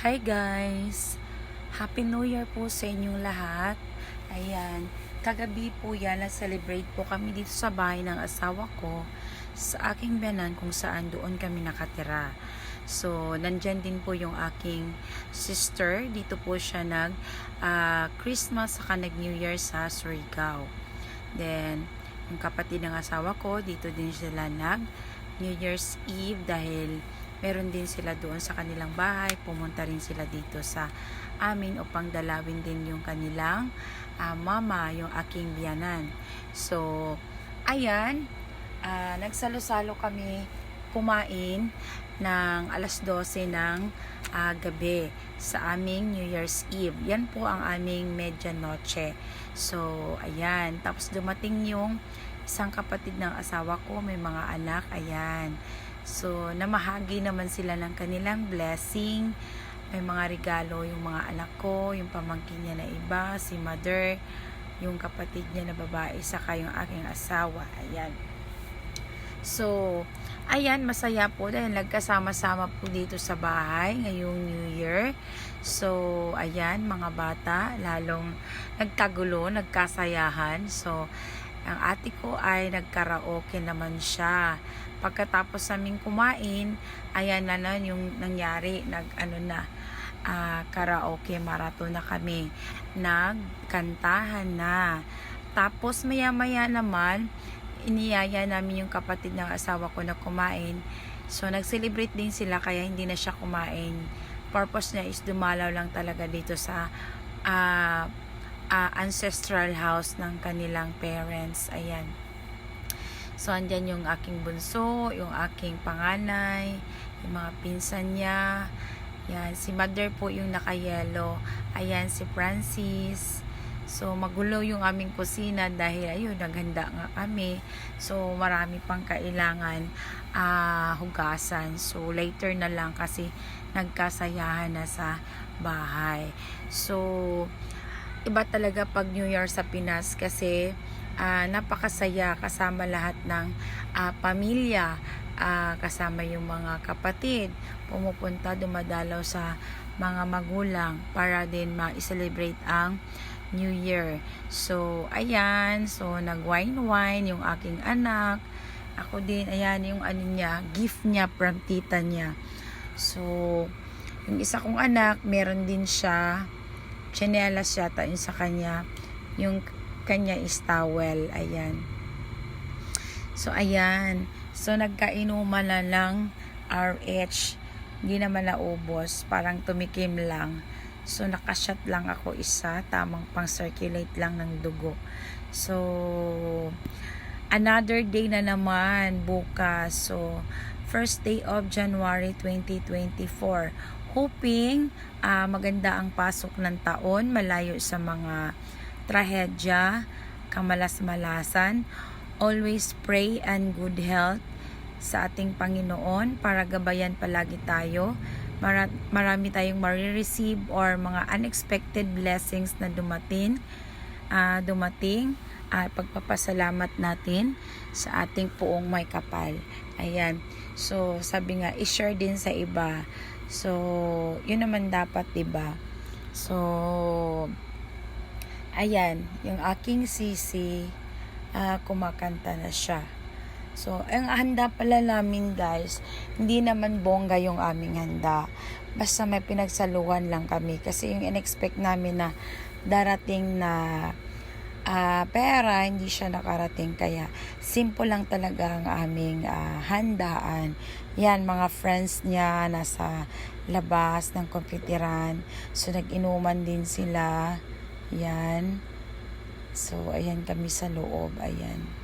Hi guys! Happy New Year po sa inyong lahat. Ayan, kagabi po yan, na-celebrate po kami dito sa bahay ng asawa ko sa aking biyanan kung saan doon kami nakatira. So, nandyan din po yung aking sister. Dito po siya nag ah, Christmas saka nag New Year sa Surigao. Then, yung kapatid ng asawa ko, dito din sila nag New Year's Eve dahil meron din sila doon sa kanilang bahay. Pumunta rin sila dito sa amin upang dalawin din yung kanilang ah, mama, yung aking biyanan. So, ayan, ah, nagsalo-salo kami kumain ng alas 12 ng ah, gabi sa aming New Year's Eve. Yan po ang aming medianoche. So, ayan. Tapos dumating yung isang kapatid ng asawa ko, may mga anak, ayan. So, namahagi naman sila ng kanilang blessing. May mga regalo yung mga anak ko, yung pamangkin niya na iba, si mother, yung kapatid niya na babae, saka yung aking asawa. Ayan. So, ayan, masaya po dahil nagkasama-sama po dito sa bahay ngayong New Year. So, ayan, mga bata, lalong nagkagulo, nagkasayahan. So, ang ate ko ay nagkaraoke naman siya. Pagkatapos naming kumain, ayan na na yung nangyari, nag ano na, ah, karaoke marathon na kami. Nagkantahan na. Tapos maya-maya naman, iniyaya namin yung kapatid ng asawa ko na kumain. So, nag-celebrate din sila kaya hindi na siya kumain. Purpose niya is dumalaw lang talaga dito sa ah, ah, ancestral house ng kanilang parents. Ayan. So, andyan yung aking bunso, yung aking panganay, yung mga pinsan niya. Yan, si mother po yung naka-yellow. Ayan, si Francis. So, magulo yung aming kusina dahil ayun, naghanda nga kami. So, marami pang kailangan ah, hugasan. So, later na lang kasi nagkasayahan na sa bahay. So, iba talaga pag New Year sa Pinas kasi ah, napakasaya kasama lahat ng ah, pamilya, ah, kasama yung mga kapatid, pumupunta, dumadalaw sa mga magulang para din ma-celebrate ang New Year. So, ayan. So, nag-wine-wine yung aking anak. Ako din, ayan yung ano niya, gift niya from tita niya. So, yung isa kong anak, meron din siya, chinelas yata yung sa kanya. Yung kanya is towel. Ayan. So, ayan. So, nagkainuman na lang RH. Hindi naman naubos. Parang tumikim lang. So, nakashot lang ako isa. Tamang pang-circulate lang ng dugo. So, another day na naman bukas. So, first day of January 2024. Hoping ah, maganda ang pasok ng taon, malayo sa mga trahedya, kamalas-malasan. Always pray and good health sa ating Panginoon para gabayan palagi tayo. Mara- marami tayong marireceive or mga unexpected blessings na dumating ah, dumating at pagpapasalamat natin sa ating puong may kapal. Ayan. So, sabi nga, i-share din sa iba. So, yun naman dapat, 'di ba? So, ayan, yung aking sisi, ah, kumakanta na siya. So, ang handa pala namin guys, hindi naman bongga yung aming handa. Basta may pinagsaluhan lang kami. Kasi yung in-expect namin na darating na ah, pera, hindi siya nakarating. Kaya, simple lang talaga ang aming ah, handaan. Yan, mga friends niya nasa labas ng komputiran. So, nag-inuman din sila. Yan. So, ayan kami sa loob. Ayan.